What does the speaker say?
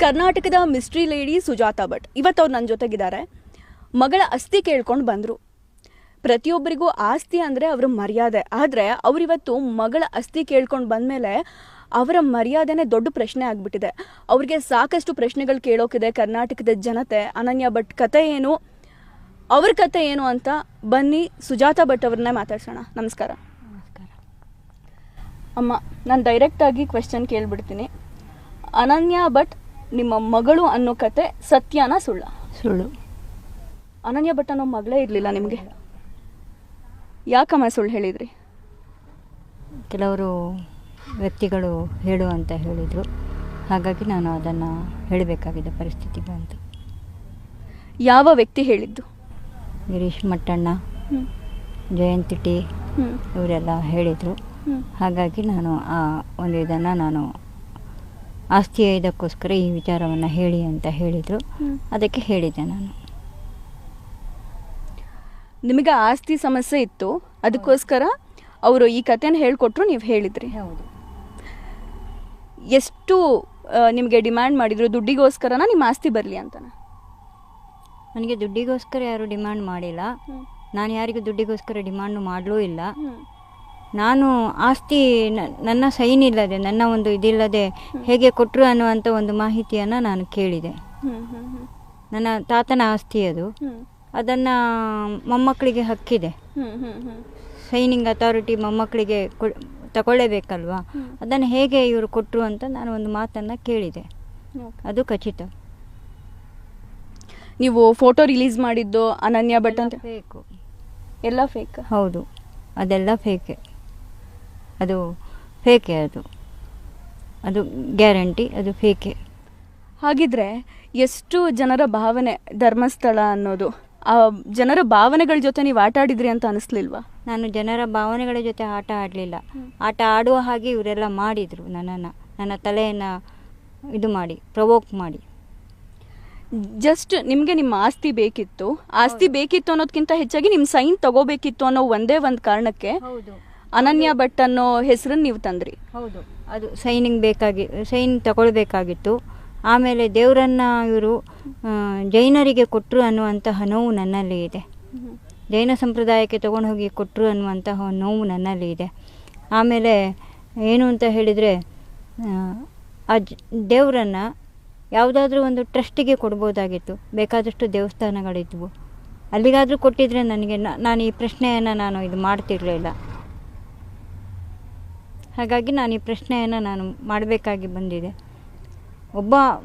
ಕರ್ನಾಟಕದ mystery lady Sujata Bhat. ಇವತ್ತು ಅವ್ರು ನನ್ನ ಜೊತೆಗಿದ್ದಾರೆ. ಮಗಳ ಅಸ್ಥಿ ಕೇಳ್ಕೊಂಡು ಬಂದರು. ಪ್ರತಿಯೊಬ್ಬರಿಗೂ ಆಸ್ತಿ ಅಂದರೆ ಅವರ ಮರ್ಯಾದೆ. ಆದರೆ ಅವರಿವತ್ತು ಮಗಳ ಅಸ್ಥಿ ಕೇಳ್ಕೊಂಡು ಬಂದಮೇಲೆ ಅವರ ಮರ್ಯಾದೆನೇ ದೊಡ್ಡ ಪ್ರಶ್ನೆ ಆಗಿಬಿಟ್ಟಿದೆ. ಅವರಿಗೆ ಸಾಕಷ್ಟು ಪ್ರಶ್ನೆಗಳು ಕೇಳೋಕಿದೆ ಕರ್ನಾಟಕದ ಜನತೆ. ಅನನ್ಯ ಭಟ್ ಕತೆ ಏನು? ಅವ್ರ ಕತೆ ಏನು ಅಂತ ಬನ್ನಿ ಸುಜಾತಾ ಭಟ್ ಅವ್ರನ್ನೇ ಮಾತಾಡ್ಸೋಣ. ನಮಸ್ಕಾರ. ನಮಸ್ಕಾರ. ಅಮ್ಮ ನಾನು ಡೈರೆಕ್ಟಾಗಿ ಕ್ವೆಶನ್ ಕೇಳಿಬಿಡ್ತೀನಿ. ಅನನ್ಯ ಭಟ್ ನಿಮ್ಮ ಮಗಳು ಅನ್ನೋ ಕತೆ ಸತ್ಯನ ಸುಳ್ಳ. ಸುಳ್ಳು. ಅನನ್ಯ ಭಟ್ ಅನ್ನೋ ಮಗಳೇ ಇರಲಿಲ್ಲ ನಿಮಗೆ? ಯಾಕಮ್ಮ ಸುಳ್ಳು ಹೇಳಿದ್ರಿ? ಕೆಲವರು ವ್ಯಕ್ತಿಗಳು ಹೇಳು ಅಂತ ಹೇಳಿದರು. ಹಾಗಾಗಿ ನಾನು ಅದನ್ನು ಹೇಳಬೇಕಾಗಿದ್ದ ಪರಿಸ್ಥಿತಿ ಬಂತು ಯಾವ ವ್ಯಕ್ತಿ ಹೇಳಿದ್ದು? ಗಿರೀಶ್ ಮಟ್ಟಣ್ಣ ಜಯಂತಿ ಟಿ ಇವರೆಲ್ಲ ಹೇಳಿದರು. ಹಾಗಾಗಿ ನಾನು ಆ ಒಂದು ಇದನ್ನು ನಾನು ಆಸ್ತಿ ಇದಕ್ಕೋಸ್ಕರ ಈ ವಿಚಾರವನ್ನು ಹೇಳಿ ಅಂತ ಹೇಳಿದರು. ಅದಕ್ಕೆ ಹೇಳಿದೆ ನಾನು. ನಿಮಗೆ ಆಸ್ತಿ ಸಮಸ್ಯೆ ಇತ್ತು ಅದಕ್ಕೋಸ್ಕರ ಅವರು ಈ ಕಥೆನ ಹೇಳಿಕೊಟ್ರು ನೀವು ಹೇಳಿದ್ರಿ. ಹೌದು. ಎಷ್ಟು ನಿಮಗೆ ಡಿಮ್ಯಾಂಡ್ ಮಾಡಿದ್ರು ದುಡ್ಡಿಗೋಸ್ಕರನ ನಿಮ್ಮ ಆಸ್ತಿ ಬರಲಿ ಅಂತ ನನಗೆ ದುಡ್ಡಿಗೋಸ್ಕರ ಯಾರು ಡಿಮ್ಯಾಂಡ್ ಮಾಡಿಲ್ಲ. ನಾನು ಯಾರಿಗೂ ದುಡ್ಡಿಗೋಸ್ಕರ ಡಿಮ್ಯಾಂಡ್ ಮಾಡಲೂ ಇಲ್ಲ. ನಾನು ಆಸ್ತಿ ನನ್ನ ಸೈನ್ ಇಲ್ಲದೆ ನನ್ನ ಒಂದು ಇದಿಲ್ಲದೆ ಹೇಗೆ ಕೊಟ್ಟರು ಅನ್ನುವಂಥ ಒಂದು ಮಾಹಿತಿಯನ್ನು ನಾನು ಕೇಳಿದೆ. ನನ್ನ ತಾತನ ಆಸ್ತಿ ಅದು. ಅದನ್ನು ಮೊಮ್ಮಕ್ಕಳಿಗೆ ಹಕ್ಕಿದೆ. ಸೈನಿಂಗ್ ಅಥಾರಿಟಿ ಮೊಮ್ಮಕ್ಕಳಿಗೆ ಕೊ ತಗೊಳ್ಳೇಬೇಕಲ್ವಾ? ಅದನ್ನು ಹೇಗೆ ಇವರು ಕೊಟ್ಟರು ಅಂತ ನಾನು ಒಂದು ಮಾತನ್ನು ಕೇಳಿದೆ. ಅದು ಖಚಿತ. ನೀವು ಫೋಟೋ ರಿಲೀಸ್ ಮಾಡಿದ್ದು ಅನನ್ಯ ಭಟ್ ಅಂತ? ಬೇಕು ಎಲ್ಲ ಫೇಕ್ ಹೌದು. ಅದೆಲ್ಲ ಫೇಕೆ ಅದು ಫೇಕೆ ಅದು. ಅದು ಗ್ಯಾರಂಟಿ ಅದು ಫೇಕೆ. ಹಾಗಿದ್ರೆ ಎಷ್ಟು ಜನರ ಭಾವನೆ ಧರ್ಮಸ್ಥಳ ಅನ್ನೋದು? ಆ ಜನರ ಭಾವನೆಗಳ ಜೊತೆ ನೀವು ಆಟ ಆಡಿದ್ರಿ ಅಂತ ಅನಿಸ್ಲಿಲ್ವಾ? ನಾನು ಜನರ ಭಾವನೆಗಳ ಜೊತೆ ಆಟ ಆಡಲಿಲ್ಲ. ಆಟ ಆಡುವ ಹಾಗೆ ಇವರೆಲ್ಲ ಮಾಡಿದರು ನನ್ನನ್ನು. ನನ್ನ ತಲೆಯನ್ನು ಇದು ಮಾಡಿ ಪ್ರವೋಕ್ ಮಾಡಿ. ಜಸ್ಟ್ ನಿಮಗೆ ನಿಮ್ಮ ಆಸ್ತಿ ಬೇಕಿತ್ತು. ಆಸ್ತಿ ಬೇಕಿತ್ತು ಅನ್ನೋದಕ್ಕಿಂತ ಹೆಚ್ಚಾಗಿ ನಿಮ್ಮ ಸೈನ್ ತಗೋಬೇಕಿತ್ತು ಅನ್ನೋ ಒಂದೇ ಒಂದು ಕಾರಣಕ್ಕೆ ಹೌದು. ಅನನ್ಯ ಭಟ್ ಅನ್ನೋ ಹೆಸರನ್ನು ನೀವು ತಂದ್ರಿ. ಹೌದು. ಅದು ಸೈನಿಂಗ್ ಬೇಕಾಗಿ, ಸೈನ್ ತಗೊಳ್ಬೇಕಾಗಿತ್ತು. ಆಮೇಲೆ ದೇವರನ್ನ ಇವರು ಜೈನರಿಗೆ ಕೊಟ್ಟರು ಅನ್ನುವಂತಹ ನೋವು ನನ್ನಲ್ಲಿ ಇದೆ. ಜೈನ ಸಂಪ್ರದಾಯಕ್ಕೆ ತಗೊಂಡು ಹೋಗಿ ಕೊಟ್ಟರು ಅನ್ನುವಂತಹ ನೋವು ನನ್ನಲ್ಲಿ ಇದೆ. ಆಮೇಲೆ ಏನು ಅಂತ ಹೇಳಿದರೆ, ಆ ದೇವರನ್ನು ಯಾವುದಾದ್ರೂ ಒಂದು ಟ್ರಸ್ಟಿಗೆ ಕೊಡ್ಬೋದಾಗಿತ್ತು. ಬೇಕಾದಷ್ಟು ದೇವಸ್ಥಾನಗಳಿದ್ವು. ಅಲ್ಲಿಗಾದರೂ ಕೊಟ್ಟಿದ್ರೆ ನನಗೆ ನಾನು ಈ ಪ್ರಶ್ನೆಯನ್ನು ನಾನು ಇದು ಮಾಡ್ತಿರಲಿಲ್ಲ. ಹಾಗಾಗಿ ನಾನು ಈ ಪ್ರಶ್ನೆಯನ್ನು ನಾನು ಮಾಡಬೇಕಾಗಿ ಬಂದಿದೆ. ಒಬ್ಬ